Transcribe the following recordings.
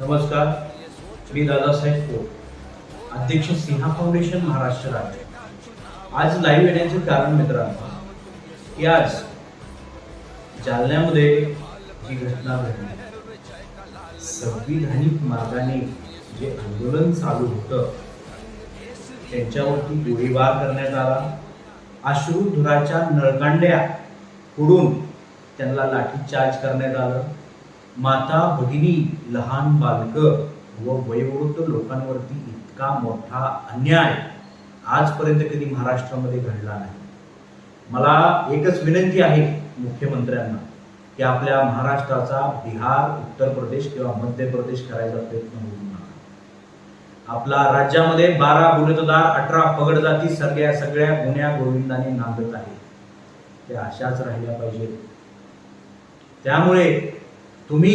नमस्कार मी दादासाहेब कोट अध्यक्ष सिन्हा फाउंडेशन महाराष्ट्र राज्य. आज लाईव्ह येण्याचे कारण मित्रांनो की आज जालन्यामध्ये जी घटना घडली. संविधानिक मार्गाने जे आंदोलन चालू होतं त्यांच्यावरती गोळीबार करण्यात आला. अश्रुधुराच्या नळकांड्या फोडून त्यांना लाठीचार्ज करण्यात आलं. माता भगिनी लहान बालक व वयोवृद्ध लोकांवरती इतका मोठा अन्याय आजपर्यंत कधी महाराष्ट्रामध्ये घडला नाही. मला एकच विनंती आहे मुख्यमंत्र्यांना की आपल्या महाराष्ट्राचा बिहार उत्तर प्रदेश किंवा मध्य प्रदेश करायचा प्रयत्न होऊ नका. आपला राज्यामध्ये बारा गुन्हेदार अठरा पगड जाती सगळ्या सगळ्या गुन्ह्या गोविंदाने नांदत आहेत. त्या अशाच राहिल्या पाहिजेत. त्यामुळे तुम्ही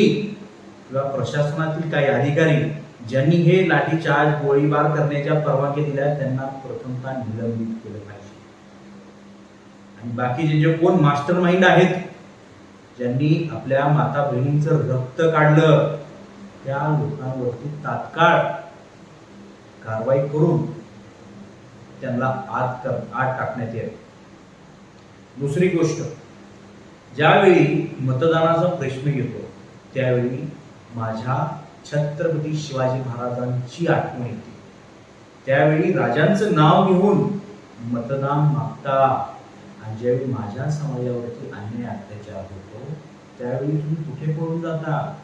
किंवा प्रशासनातील काही अधिकारी ज्यांनी हे लाठीचार्ज गोळीबार करण्याच्या परवानगी दिल्या त्यांना प्रथमतः निलंबित केलं पाहिजे. आणि बाकीचे जे कोण मास्टर माइंड आहेत ज्यांनी आपल्या माता बहिणींचं रक्त काढलं त्या लोकांवरती तात्काळ कारवाई करून त्यांना आत कर आत टाकण्यात येईल दुसरी गोष्ट ज्यावेळी मतदानाचा प्रश्न येतो त्यावेळी माझ्या छत्रपती शिवाजी महाराजांची आठवण येते. त्यावेळी राजांचं नाव घेऊन मतदान मागता आणि ज्यावेळी माझ्या समाजावरती अन्याय अत्याचार होतो त्यावेळी तुम्ही कुठे पळून जाता?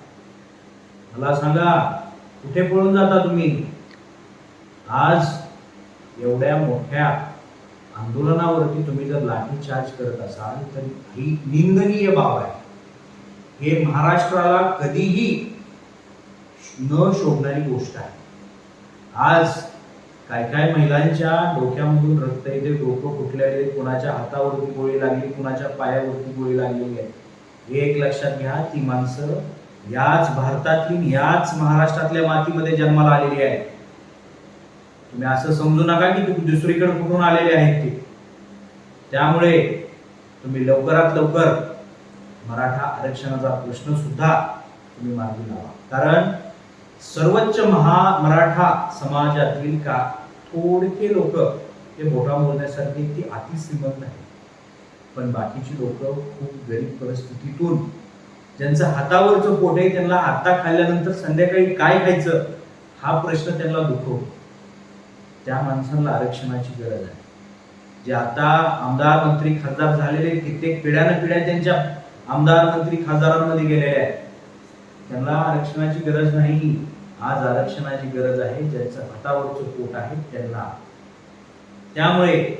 मला सांगा कुठे पळून जाता तुम्ही? आज एवढ्या मोठ्या आंदोलनावरती तुम्ही जर लाठीचार्ज करत असाल तर ही निंदनीय बाब आहे. हे महाराष्ट्राला कधीही न शोभणारी गोष्ट आहे. आज काय काय महिलांच्या डोक्यामधून रक्त येते डोकं फुटलेले कोणाच्या हातावरती गोळी लागली कुणाच्या पायावरती गोळी लागलेली आहे. एक लक्षात घ्या ती माणसं याच भारतातील याच महाराष्ट्रातल्या मातीमध्ये जन्माला आलेली आहेत. तुम्ही असं समजू नका की तुम्ही दुसरीकडे कुठून आलेले आहेत ते. त्यामुळे तुम्ही लवकरात लवकर मराठा आरक्षणाचा प्रश्न सुद्धा तुम्ही मार्गी लावा. कारण सर्वोच्च महा मराठा समाजातील का थोडके लोक हे बोटा मोजण्यासारखे ती अतिश्रीमंत आहे पण बाकीची लोक खूप गरीब परिस्थितीतून ज्यांचं हातावरचं पोट आहे त्यांना आता खाल्ल्यानंतर संध्याकाळी काय खायचं हा प्रश्न त्यांना दुखवतो. त्या माणसांना आरक्षणाची गरज आहे. जे आता आमदार मंत्री खासदार झालेले कित्येक पिढ्यानं पिढ्या त्यांच्या आमदार मंत्री खासदारांमध्ये गेलेले आहेत. त्यांना आरक्षणाची गरज नाही. आज आरक्षणाची गरज आहे ज्यांचं हातावरचं पोट आहे त्यांना. त्यामुळे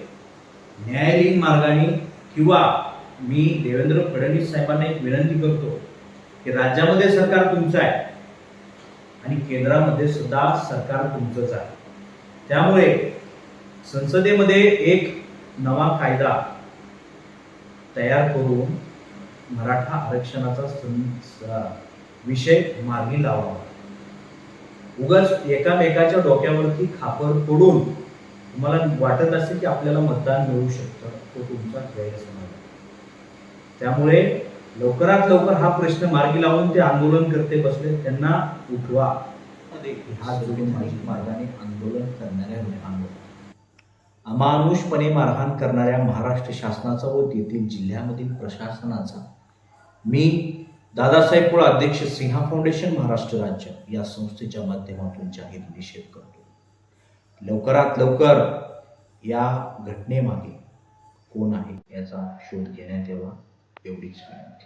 न्यायालयीन मार्गाने किंवा मी देवेंद्र फडणवीस साहेबांना एक विनंती करतो की राज्यामध्ये सरकार तुमचं आहे आणि केंद्रामध्ये सुद्धा सरकार तुमचंच आहे. त्यामुळे संसदेमध्ये एक नवा कायदा तयार करून मराठा आरक्षणाचा विषय मार्गी लावावा. उगाच एकामेकाच्या डोक्यावरती खापर पडून तुम्हाला वाटत असेल की आपल्याला मतदान मिळू शकतं तो तुमचा गैरसमज त्यामुळे लवकरात लवकर हा प्रश्न मार्गी लावून ते आंदोलन करते बसले त्यांना उठवा. हात जोडून मार्गाने आंदोलन करणाऱ्या लोकांवर. अमानुषपणे मारहाण करणाऱ्या महाराष्ट्र शासनाचा व तेथील जिल्ह्यामधील प्रशासनाचा मी दादासाहेब कुळ अध्यक्ष सिंहा फाउंडेशन महाराष्ट्र राज्य या संस्थेच्या माध्यमातून जाहीर निषेध करतो. लवकरात लवकर या घटनेमागे कोण आहे याचा शोध घेण्यात यावा एवढीच विनंती.